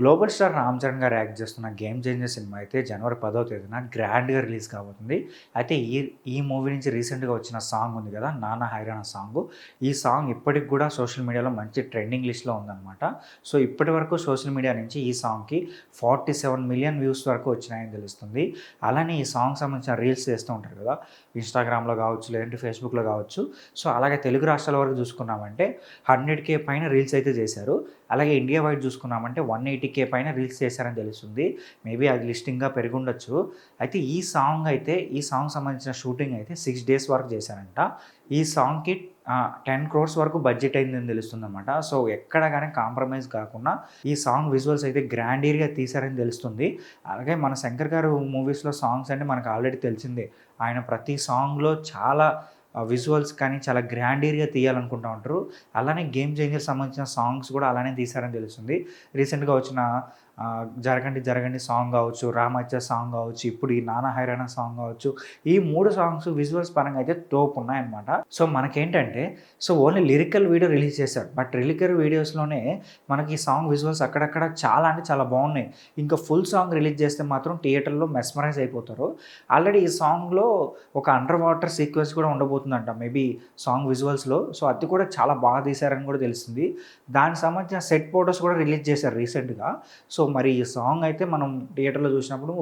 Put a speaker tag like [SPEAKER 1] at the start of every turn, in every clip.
[SPEAKER 1] Global star Ram Charan గారు act చేస్తున్న game changer సినిమా అయితే జనవరి పదో తేదీన గ్రాండ్గా రిలీజ్ కాబోతుంది. అయితే ఈ ఈ మూవీ నుంచి రీసెంట్గా వచ్చిన సాంగ్ ఉంది కదా నాన్న హైరాణ సాంగ్. ఈ సాంగ్ ఇప్పటికి కూడా సోషల్ మీడియాలో మంచి ట్రెండింగ్ లిస్ట్లో ఉందన్నమాట. సో ఇప్పటి వరకు సోషల్ మీడియా నుంచి ఈ సాంగ్కి ఫార్టీ సెవెన్ మిలియన్ వ్యూస్ వరకు వచ్చినాయని తెలుస్తుంది. అలానే ఈ సాంగ్ సంబంధించిన రీల్స్ చేస్తూ ఉంటారు కదా ఇన్స్టాగ్రామ్లో కావచ్చు లేదంటే ఫేస్బుక్లో కావచ్చు. సో అలాగే తెలుగు రాష్ట్రాల వరకు చూసుకున్నామంటే హండ్రెడ్ కే పైన రీల్స్ అయితే చేశారు. అలాగే ఇండియా వైడ్ చూసుకున్నామంటే వన్ ఎయిటీ కే పైన రీల్స్ చేశారని తెలుస్తుంది. మేబీ అది లిస్టింగ్గా పెరుగుండొచ్చు. అయితే ఈ సాంగ్ అయితే ఈ సాంగ్ సంబంధించిన షూటింగ్ అయితే సిక్స్ డేస్ వరకు చేశారంట. ఈ సాంగ్కి టెన్ క్రోర్స్ వరకు బడ్జెట్ అయిందని తెలుస్తుంది అనమాట సో ఎక్కడ కానీ కాంప్రమైజ్ కాకుండా ఈ సాంగ్ విజువల్స్ అయితే గ్రాండీర్గా తీశారని తెలుస్తుంది. అలాగే మన శంకర్ గారు మూవీస్లో సాంగ్స్ అంటే మనకు ఆల్రెడీ తెలిసిందే. ఆయన ప్రతి సాంగ్లో చాలా విజువల్స్ కానీ చాలా గ్రాండ్ ఏరియా తీయాలనుకుంటూ ఉంటారు. అలానే గేమ్ చేంజర్ సంబంధించిన సాంగ్స్ కూడా అలానే తీశారని తెలుస్తుంది. రీసెంట్గా వచ్చిన జరగండి జరగండి సాంగ్ కావచ్చు రామచ్చ సాంగ్ కావచ్చు ఇప్పుడు ఈ నానా హైరాణ సాంగ్ కావచ్చు ఈ మూడు సాంగ్స్ విజువల్స్ పరంగా అయితే తోపు ఉన్నాయన్నమాట. సో మనకేంటంటే so only lyrical video release చేశారు. బట్ లిరికల్ వీడియోస్లోనే మనకి ఈ సాంగ్ విజువల్స్ అక్కడక్కడ చాలా అంటే చాలా బాగున్నాయి. ఇంకా ఫుల్ సాంగ్ రిలీజ్ చేస్తే మాత్రం థియేటర్లో మెస్మరైజ్ అయిపోతారు. ఆల్రెడీ ఈ సాంగ్లో ఒక అండర్ వాటర్ సీక్వెన్స్ కూడా ఉండబోతుందంట మేబీ సాంగ్ విజువల్స్లో. సో అది కూడా చాలా బాగా తీశారని కూడా తెలిసింది దానికి సంబంధించిన సెట్ ఫోటోస్ కూడా రిలీజ్ చేశారు రీసెంట్గా. సో మరి ఈ సాంగ్ అయితే మనం థియేటర్లో చూసినప్పుడు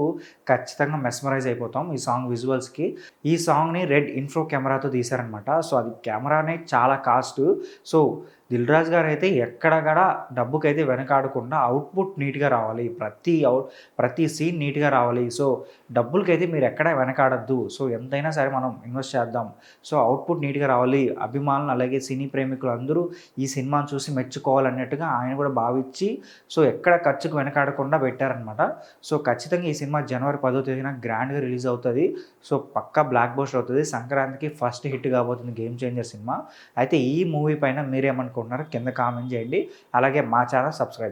[SPEAKER 1] ఖచ్చితంగా మెస్మరైజ్ అయిపోతాం ఈ సాంగ్ విజువల్స్కి ఈ సాంగ్ని రెడ్ ఇన్ఫ్రో కెమెరాతో తీశారనమాట సో అది కెమెరానే చాలా కాస్ట్ సో దిల్ రాజు గారు అయితే ఎక్కడ కూడా డబ్బుకైతే వెనకాడకుండా అవుట్పుట్ నీట్గా రావాలి. ప్రతి అవుట్ ప్రతి సీన్ నీట్గా రావాలి. సో డబ్బులకైతే మీరు ఎక్కడ వెనకాడద్దు. సో ఎంతైనా సరే మనం ఇన్వెస్ట్ చేద్దాం. సో అవుట్పుట్ నీట్గా రావాలి. అభిమానులు అలాగే సినీ ప్రేమికులు అందరూ ఈ సినిమాను చూసి మెచ్చుకోవాలన్నట్టుగా ఆయన కూడా భావించి సో ఎక్కడ ఖర్చుకు వెనకాడకుండా పెట్టారనమాట సో ఖచ్చితంగా ఈ సినిమా జనవరి పదో తేదీన గ్రాండ్గా రిలీజ్ అవుతుంది. సో పక్కా బ్లాక్ బోస్టర్ అవుతుంది. సంక్రాంతికి ఫస్ట్ హిట్ కాబోతుంది గేమ్ చేంజర్ సినిమా. అయితే ఈ మూవీ పైన మీరేమనుకుంటున్నారో కింద కామెంట్ చేయండి. అలాగే మా ఛానల్ సబ్స్క్రైబ్